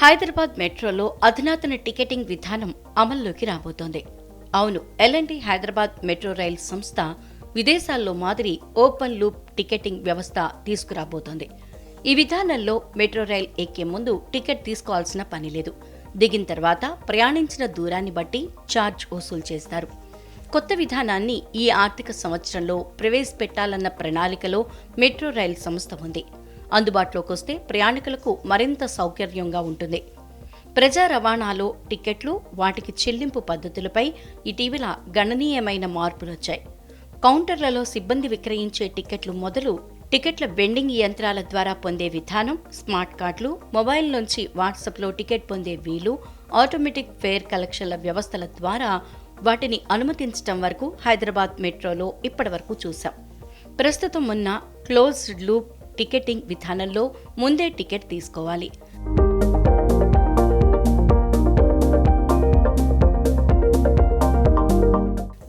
హైదరాబాద్ మెట్రోలో అధునాతన టికెటింగ్ విధానం అమల్లోకి రాబోతోంది. అవును ఎల్ఎన్టీ హైదరాబాద్ మెట్రో రైల్ సంస్థ విదేశాల్లో మాదిరి ఓపెన్ లూప్ టికెటింగ్ వ్యవస్థ తీసుకురాబోతోంది. ఈ విధానంలో మెట్రో రైల్ ఎక్కే ముందు టికెట్ తీసుకోవాల్సిన పని లేదు. దిగిన తర్వాత ప్రయాణించిన దూరాన్ని బట్టి ఛార్జ్ వసూలు చేస్తారు. కొత్త విధానాన్ని ఈ ఆర్థిక సంవత్సరంలో ప్రవేశపెట్టాలన్న ప్రణాళికలో మెట్రో రైల్ సంస్థ ఉంది. అందుబాటులోకి వస్తే ప్రయాణికులకు మరింత సౌకర్యంగా ఉంటుంది. ప్రజా రవాణాలో టికెట్లు వాటికి చెల్లింపు పద్ధతులపై ఇటీవల గణనీయమైన మార్పులొచ్చాయి కౌంటర్లలో సిబ్బంది విక్రయించే టికెట్లు మొదలు టికెట్ల వెండింగ్ యంత్రాల ద్వారా పొందే విధానం స్మార్ట్ కార్డులు మొబైల్ నుంచి వాట్సాప్లో టికెట్ పొందే వీలు ఆటోమేటిక్ ఫేర్ కలెక్షన్ల వ్యవస్థల ద్వారా వాటిని అనుమతించడం వరకు హైదరాబాద్ మెట్రోలో ఇప్పటివరకు చూశాం. ప్రస్తుతం ఉన్న క్లోజ్డ్ లూప్ టికెటింగ్ విధానంలో ముందే టికెట్ తీసుకోవాలి.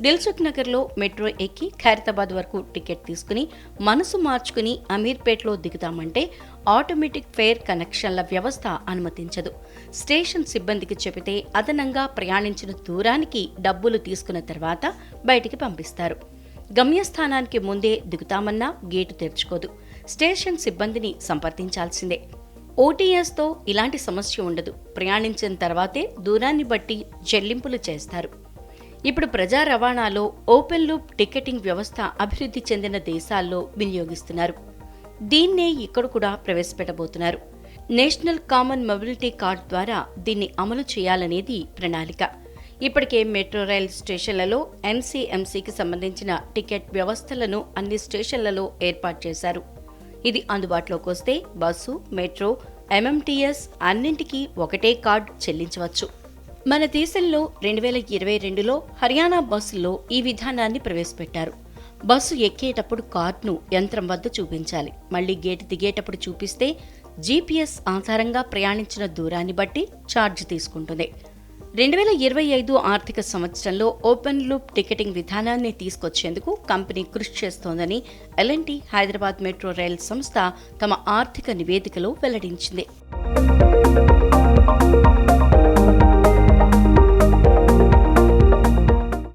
దిల్సుఖ్ నగర్లో మెట్రో ఎక్కి ఖైరతాబాద్ వరకు టికెట్ తీసుకుని మనసు మార్చుకుని అమీర్పేట్లో దిగుతామంటే ఆటోమేటిక్ ఫేర్ కనెక్షన్ల వ్యవస్థ అనుమతించదు. స్టేషన్ సిబ్బందికి చెబితే అదనంగా ప్రయాణించిన దూరానికి డబ్బులు తీసుకున్న తర్వాత బయటికి పంపిస్తారు. గమ్యస్థానానికి ముందే దిగుతామన్నా గేటు తెరుచుకోదు. స్టేషన్ సిబ్బందిని సంప్రదించాల్సిందే. ఓటీఎస్తో ఇలాంటి సమస్య ఉండదు. ప్రయాణించిన తర్వాతే దూరాన్ని బట్టి చెల్లింపులు చేస్తారు. ఇప్పుడు ప్రజా రవాణాలో ఓపెన్ లూప్ టికెటింగ్ వ్యవస్థ అభివృద్ధి చెందిన దేశాల్లో వినియోగిస్తున్నారు. దీన్నే ఇక్కడ కూడా ప్రవేశపెట్టబోతున్నారు. నేషనల్ కామన్ మొబిలిటీ కార్డ్ ద్వారా దీన్ని అమలు చేయాలనేది ప్రణాళిక. ఇప్పటికే మెట్రో రైల్ స్టేషన్లలో ఎన్సీఎంసీకి సంబంధించిన టికెట్ వ్యవస్థలను అన్ని స్టేషన్లలో ఏర్పాటు చేశారు. ఇది అందుబాటులోకి వస్తే బస్సు మెట్రో ఎంఎంటీఎస్ అన్నింటికీ ఒకటే కార్డు చెల్లించవచ్చు. మన దేశంలో రెండు వేల ఇరవై రెండులో హర్యానా బస్సుల్లో ఈ విధానాన్ని ప్రవేశపెట్టారు. బస్సు ఎక్కేటప్పుడు కార్డును యంత్రం వద్ద చూపించాలి. మళ్ళీ గేటు దిగేటప్పుడు చూపిస్తే జీపీఎస్ ఆధారంగా ప్రయాణించిన దూరాన్ని బట్టి ఛార్జ్ తీసుకుంటుంది. రెండు వేల ఇరవై ఐదు ఆర్థిక సంవత్సరంలో ఓపెన్ లూప్ టికెటింగ్ విధానాన్ని తీసుకొచ్చేందుకు కంపెనీ కృషి చేస్తోందని ఎల్ఎన్టీ హైదరాబాద్ మెట్రో రైల్ సంస్థ తమ ఆర్థిక నివేదికలో వెల్లడించింది.